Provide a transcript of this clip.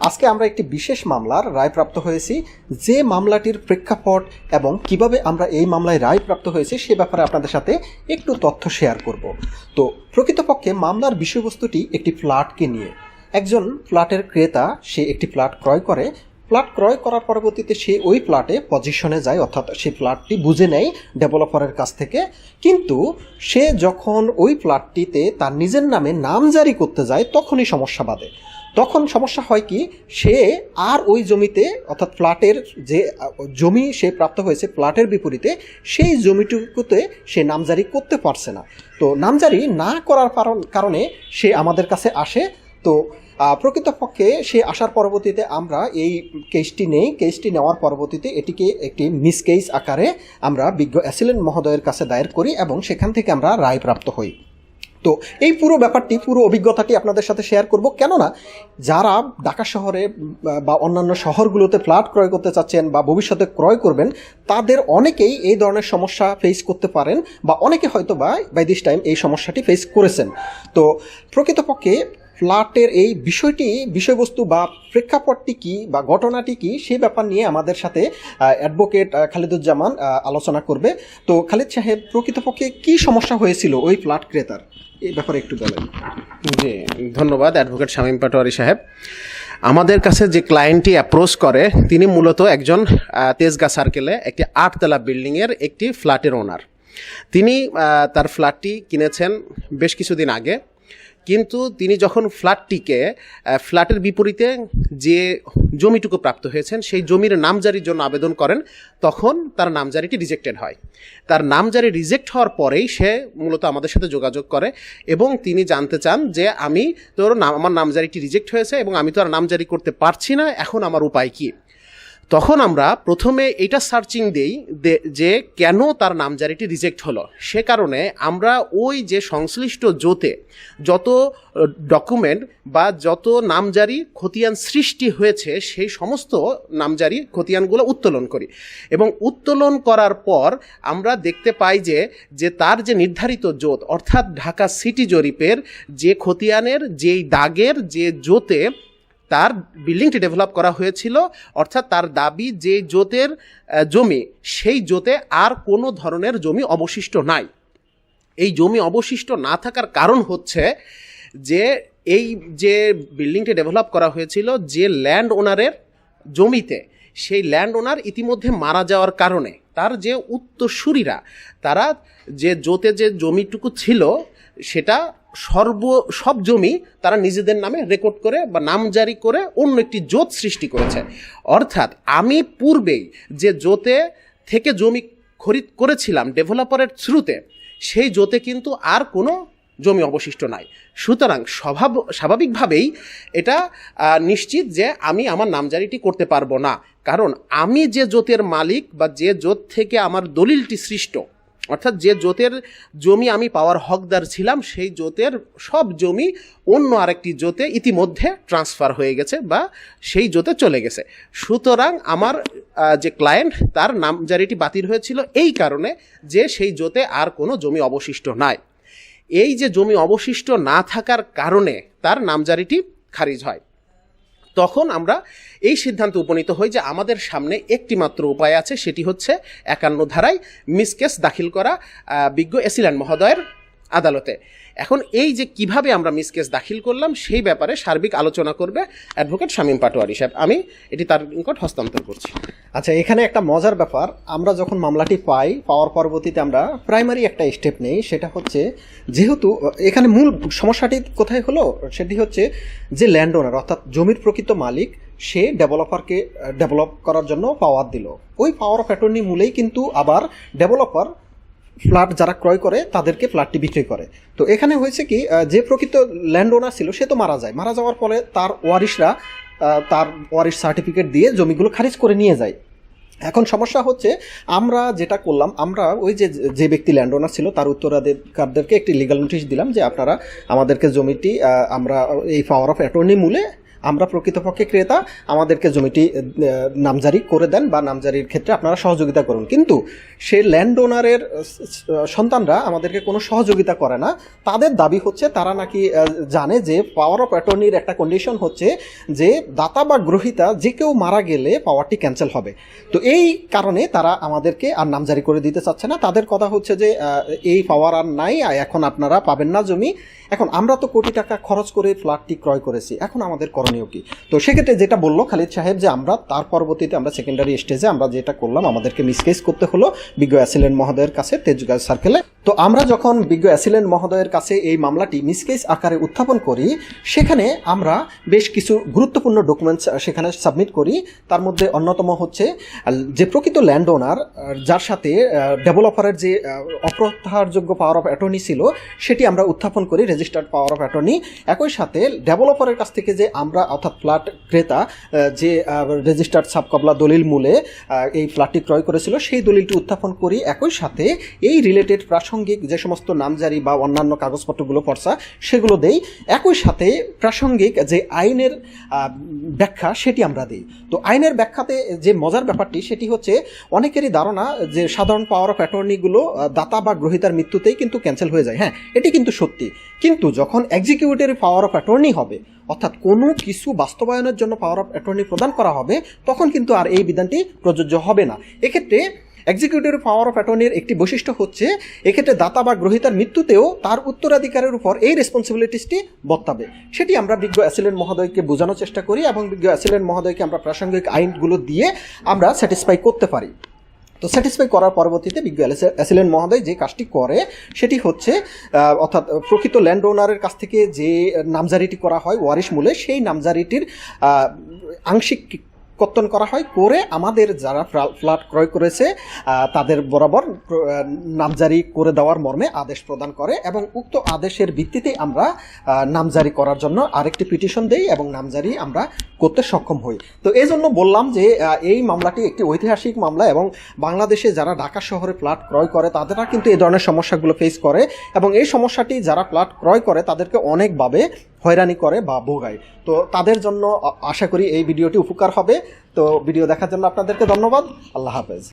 আজকে আমরা একটি বিশেষ মামলার রায়প্রাপ্ত হয়েছি। যে মামলাটির প্রেক্ষাপট এবং কীভাবে আমরা এই মামলায় রায়প্রাপ্ত হয়েছি সে ব্যাপারে আপনাদের সাথে একটু তথ্য শেয়ার করব। তো, প্রকৃতপক্ষে মামলার বিষয়বস্তুটি একটি ফ্ল্যাটকে নিয়ে। একজন ফ্ল্যাটের ক্রেতা, সে একটি ফ্ল্যাট ক্রয় করে। ফ্ল্যাট ক্রয় করার পরবর্তীতে সে ওই ফ্ল্যাটে পজিশনে যায়, অর্থাৎ সেই ফ্ল্যাটটি বুঝে নেয় ডেভেলপারের কাছ থেকে। কিন্তু সে যখন ওই ফ্ল্যাটটিতে তার নিজের নামে নাম জারি করতে যায়, তখনই সমস্যা বাঁধে। তখন সমস্যা হয় কি, সে আর ওই জমিতে, অর্থাৎ ফ্ল্যাটের যে, জমি সে প্রাপ্ত হয়েছে ফ্ল্যাটের বিপরীতে, সেই জমিটুকুতে সে নামজারি করতে পারছে না। তো নামজারি না করার কারণ- সে আমাদের কাছে আসে। তো প্রকৃতপক্ষে সে আসার পরবর্তীতে আমরা এই কেসটি নেই। কেসটি নেওয়ার পরবর্তীতে এটিকে একটি মিস কেস আকারে আমরা বিজ্ঞ অ্যাসিলেন্ট মহোদয়ের কাছে দায়ের করি এবং সেখান থেকে আমরা রায় প্রাপ্ত হই। তো এই পুরো ব্যাপারটি, পুরো অভিজ্ঞতাটি আপনাদের সাথে শেয়ার করব। কেননা যারা ঢাকা শহরে বা অন্যান্য শহরগুলোতে ফ্ল্যাট ক্রয় করতে চাচ্ছেন বা ভবিষ্যতে ক্রয় করবেন, তাদের অনেকেই এই ধরনের সমস্যা ফেস করতে পারেন বা অনেকে হয়তো বা বাই দিস টাইম এই সমস্যাটি ফেস করেছেন। তো প্রকৃতপক্ষে ফ্ল্যাটের এই বিষয়টি, বিষয়বস্তু বা প্রেক্ষাপটটি কি বা ঘটনাটি কি সেই ব্যাপার নিয়ে আমাদের সাথে অ্যাডভোকেট খালিদুজ্জামান আলোচনা করবে। তো খালিদ সাহেব, প্রকৃতপক্ষে কি সমস্যা হয়েছিল ওই ফ্ল্যাট ক্রেতার? এই ব্যাপারে একটু বলেন। জি, ধন্যবাদ অ্যাডভোকেট শামীম পাটোয়ারি সাহেব। আমাদের কাছে যে ক্লায়েন্টটি অ্যাপ্রোচ করে, তিনি মূলত একজন তেজগা সার্কেলে একটি আটতলা বিল্ডিংয়ের একটি ফ্ল্যাটের ওনার তিনি তার ফ্ল্যাটটি কিনেছেন বেশ কিছুদিন আগে। কিন্তু তিনি যখন ফ্ল্যাটটিকে ফ্ল্যাটের বিপরীতে যে জমিটুকু প্রাপ্ত হয়েছেন, সেই জমির নামজারির জন্য আবেদন করেন, তখন তার নামজারিটি রিজেক্টেড হয়। তার নামজারি রিজেক্ট হওয়ার পরেই সে মূলত আমাদের সাথে যোগাযোগ করে এবং তিনি জানতে চান যে আমি তোর নাম, আমার নামজারিটি রিজেক্ট হয়েছে এবং আমি তো আর নামজারি করতে পারছি না, এখন আমার উপায় কী? তখন আমরা প্রথমে এটা সার্চিং দেই যে কেন তার নামজারিটি রিজেক্ট হলো। সে কারণে আমরা ওই যে সংশ্লিষ্ট জোতে যত ডকুমেন্ট বা যত নামজারি খতিয়ান সৃষ্টি হয়েছে, সেই সমস্ত নামজারি খতিয়ানগুলো উত্তোলন করি। এবং উত্তোলন করার পর আমরা দেখতে পাই যে যে তার যে নির্ধারিত জোত, অর্থাৎ ঢাকা সিটি জরিপের যে খতিয়ানের যেই দাগের যে জোতে তার বিল্ডিংটি ডেভেলপ করা হয়েছিল, অর্থাৎ তার দাবি যে জোতের জমি, সেই জোতে আর কোনো ধরনের জমি অবশিষ্ট নাই। এই জমি অবশিষ্ট না থাকার কারণ হচ্ছে যে এই যে বিল্ডিংটি ডেভেলপ করা হয়েছিল, যে ল্যান্ড ওনারের জমিতে, সেই ল্যান্ড ওনার ইতিমধ্যে মারা যাওয়ার কারণে, তার যে উত্তরসূরিরা, তারা যে জোতে যে জমিটুকু ছিল, সেটা সর্ব, সব জমি তারা নিজেদের নামে রেকর্ড করে বা নাম জারি করে অন্য একটি জোত সৃষ্টি করেছে। অর্থাৎ আমি পূর্বেই যে জোতে থেকে জমি খরিদ করেছিলাম ডেভেলপারের থ্রুতে, সেই জোতে কিন্তু আর কোনো জমি অবশিষ্ট নাই। সুতরাং স্বভাব, স্বাভাবিকভাবেই এটা নিশ্চিত যে আমি আমার নামজারিটি করতে পারব না। কারণ আমি যে জোতের মালিক বা যে জোত থেকে আমার দলিলটি সৃষ্ট অর্থাৎ যে জোতের জমি আমি পাওয়ার হকদার ছিলাম, সেই জোতের সব জমি অন্য আরেকটি জোতে ইতিমধ্যে ট্রান্সফার হয়ে গেছে বা সেই জোতে চলে গেছে। সুতরাং আমার যে ক্লায়েন্ট তার নামজারিটি বাতিল হয়েছিল এই কারণে যে সেই জোতে আর কোনো জমি অবশিষ্ট নাই। এই যে জমি অবশিষ্ট না থাকার কারণে তার নামজারিটি খারিজ হয়। তখন আমরা এই সিদ্ধান্তে উপনীত হই যে আমাদের সামনে একটি মাত্র উপায় আছে, সেটি হচ্ছে একান্ন ধারায় মিসকেস দাখিল করা বিজ্ঞ এসিল্যান্ড মহোদয়ের আদালতে। এখন এই যে কীভাবে আমরা মিসকেস দাখিল করলাম, সেই ব্যাপারে সার্বিক আলোচনা করবে অ্যাডভোকেট শামীম পাটোয়ারি সাহেব। আমি এটি তার নিকট হস্তান্তর করছি। আচ্ছা এখানে একটা মজার ব্যাপার। আমরা যখন মামলাটি পাই, পাওয়ার পরবর্তীতে আমরা প্রাইমারি একটা স্টেপ নেই, সেটা হচ্ছে যেহেতু, এখানে মূল সমস্যাটি কোথায় হলো? সেটি হচ্ছে যে ল্যান্ড ওনার অর্থাৎ জমির প্রকৃত মালিক, সে ডেভেলপারকে, ডেভেলপ করার জন্য পাওয়ার দিল। ওই পাওয়ার অফ অ্যাটর্নি মূলেই কিন্তু আবার ডেভেলপার ফ্ল্যাট যারা ক্রয় করে, তাদেরকে ফ্ল্যাটটি বিক্রি করে। তো এখানে হয়েছে কি যে প্রকৃত ল্যান্ড ওনার ছিল, সে তো মারা যায়। মারা যাওয়ার ফলে তার ওয়ারিশরা তার ওয়ারিশ সার্টিফিকেট দিয়ে জমিগুলো খারিজ করে নিয়ে যায়। এখন সমস্যা হচ্ছে, আমরা যেটা করলাম, আমরা ওই যে যে ব্যক্তি ল্যান্ড ওনার ছিল, তার উত্তরাধিকারদেরকে একটি লিগাল নোটিশ দিলাম যে আপনারা আমাদেরকে জমিটি আমরা এই পাওয়ার অফ অ্যাটর্নি মূলে আমরা প্রকৃতপক্ষে ক্রেতা, আমাদেরকে জমিটি নামজারি করে দেন বা নামজারির ক্ষেত্রে আপনারা সহযোগিতা করুন। কিন্তু সে ল্যান্ড ওনারের সন্তানরা আমাদেরকে কোনো সহযোগিতা করে না। তাদের দাবি হচ্ছে, তারা নাকি জানে যে পাওয়ার অফ অ্যাটর্নির একটা কন্ডিশন হচ্ছে যে দাতা বা গ্রহিতা যে কেউ মারা গেলে পাওয়ারটি ক্যান্সেল হবে। তো এই কারণে তারা আমাদেরকে আর নামজারি করে দিতে চাচ্ছে না। তাদের কথা হচ্ছে যে এই পাওয়ার আর নাই এখন আপনারা পাবেন না জমি। এখন আমরা তো কোটি টাকা খরচ করে ফ্ল্যাটটি ক্রয় করেছি। এখন আমাদের করণীয় কি? তো সেক্ষেত্রে যেটা বলল খালিদ সাহেব যে আমরা তার পরবর্তীতে আমরা সেকেন্ডারি স্টেজে আমরা যেটা করলাম, আমাদেরকে মিসকেস করতে হলো বিজ্ঞ অ্যাসিলেন্ট মহোদয়ের কাছে তেজগাঁও সার্কেলে তো আমরা যখন বিজ্ঞ অ্যাসিলেন্ট মহোদয়ের কাছে এই মামলাটি মিসকেস আকারে উত্থাপন করি, সেখানে আমরা বেশ কিছু গুরুত্বপূর্ণ ডকুমেন্টস সেখানে সাবমিট করি। তার মধ্যে অন্যতম হচ্ছে যে প্রকৃত ল্যান্ড ওনার যার সাথে ডেভেলপারের যে অপ্রত্যাহারযোগ্য পাওয়ার অফ অ্যাটর্নি ছিল, সেটি আমরা উত্থাপন করি রেজিস্টার্ড পাওয়ার অফ অ্যাটর্নি একই সাথে ডেভেলপারের কাছ থেকে যে আমরা অর্থাৎ ফ্ল্যাট ক্রেতা যে রেজিস্টার্ড সাবকবলা দলিল মূলে এই ফ্ল্যাটটি ক্রয় করেছিল, সেই দলিলটি উত্থাপন করি একই সাথে এই রিলেটেড প্রাসঙ্গিক যে সমস্ত নামজারি বা অন্যান্য কাগজপত্রগুলো পড়সা, সেগুলো দেই। একই সাথে প্রাসঙ্গিক যে আইনের ব্যাখ্যা, সেটি আমরা দিই। তো আইনের ব্যাখ্যাতে যে মজার ব্যাপারটি, সেটি হচ্ছে অনেকেরই ধারণা যে সাধারণ পাওয়ার অফ অ্যাটর্নিগুলো দাতা বা গ্রহিতার মৃত্যুতেই কিন্তু ক্যান্সেল হয়ে যায়। হ্যাঁ এটি কিন্তু সত্যি। কিন্তু যখন এক্সিকিউটিভ পাওয়ার অফ অ্যাটর্নি হবে, অর্থাৎ কোনো কিছু বাস্তবায়নের জন্য পাওয়ার অফ অ্যাটর্নি প্রদান করা হবে, তখন কিন্তু আর এই বিধানটি প্রযোজ্য হবে না। এক্ষেত্রে এক্সিকিউটিভ পাওয়ার অফ অ্যাটর্নির একটি বৈশিষ্ট্য হচ্ছে, এক্ষেত্রে দাতা বা গ্রহিতার মৃত্যুতেও তার উত্তরাধিকারের উপর এই রেসপন্সিবিলিটিসটি বর্তাবে। সেটি আমরা বিজ্ঞ অ্যাসিলেন্ট মহোদয়কে বোঝানোর চেষ্টা করি এবং বিজ্ঞ অ্যাসিলেন্ট মহোদয়কে আমরা প্রাসঙ্গিক আইনগুলো দিয়ে আমরা স্যাটিসফাই করতে পারি। তো স্যাটিসফাই করার পরবর্তীতে বিজ্ঞ অ্যাসিলেন্ট মহোদয় যে কাজটি করে, সেটি হচ্ছে অর্থাৎ প্রকৃত ল্যান্ড ওনারের কাছ থেকে যে নামজারিটি করা হয় ওয়ারিশ মূলে, সেই নামজারিটির আংশিক কর্তন করা হয় করে আমাদের যারা ফ্লা- ফ্ল্যাট ক্রয় করেছে তাদের বরাবর নামজারি করে দেওয়ার মর্মে আদেশ প্রদান করে এবং উক্ত আদেশের ভিত্তিতে আমরা নামজারি করার জন্য আরেকটি পিটিশন দেই এবং নামজারি আমরা করতে সক্ষম হই। তো এই জন্য বললাম যে এই মামলাটি একটি ঐতিহাসিক মামলা এবং বাংলাদেশে যারা ঢাকা শহরে ফ্ল্যাট ক্রয় করে তাদেরা কিন্তু এই ধরনের সমস্যাগুলো ফেস করে এবং এই সমস্যাটি যারা ফ্ল্যাট ক্রয় করে, তাদেরকে অনেকভাবে হয়রানি করে বা ভোগায়। তো তাদের জন্য আশা করি এই ভিডিওটি উপকার হবে। তো ভিডিও দেখার জন্য আপনাদেরকে ধন্যবাদ। আল্লাহ হাফেজ।